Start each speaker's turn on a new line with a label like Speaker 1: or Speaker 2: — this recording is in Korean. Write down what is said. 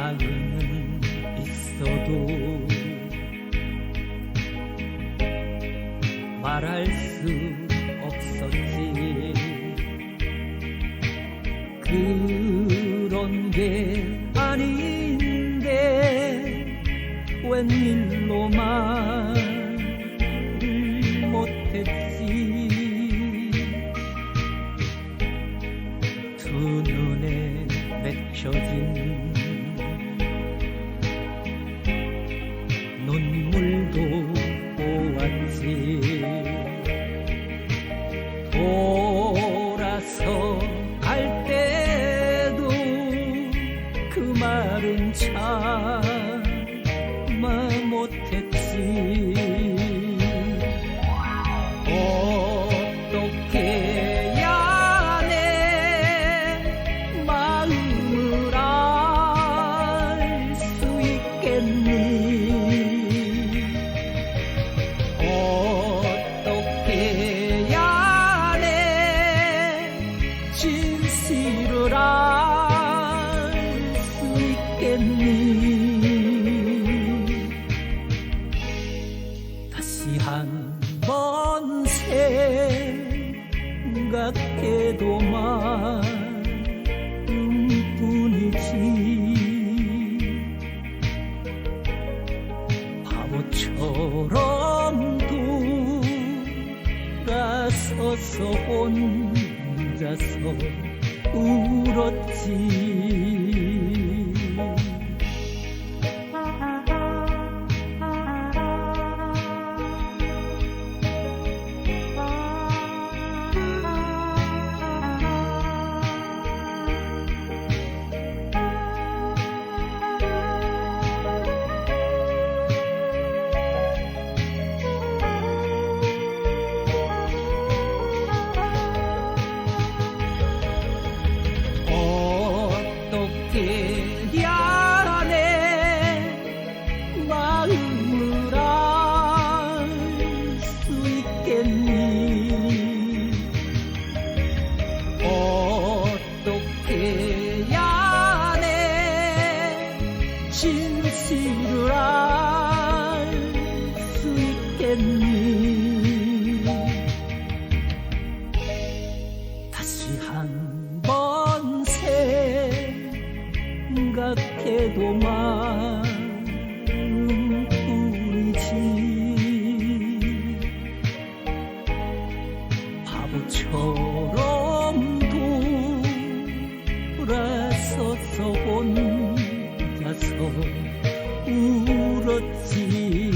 Speaker 1: 나는 있어도 말할 수 없었지. 그런 게 아닌데 웬일로 말을 못했지. 참아 못했지 있겠니 다시 한 번 생각해도 마음뿐이지. 바보처럼 돌아서서 혼자서 울었지 한 번 생각해도 마음뿐이지. 바보처럼 돌아서서 혼자서 울었지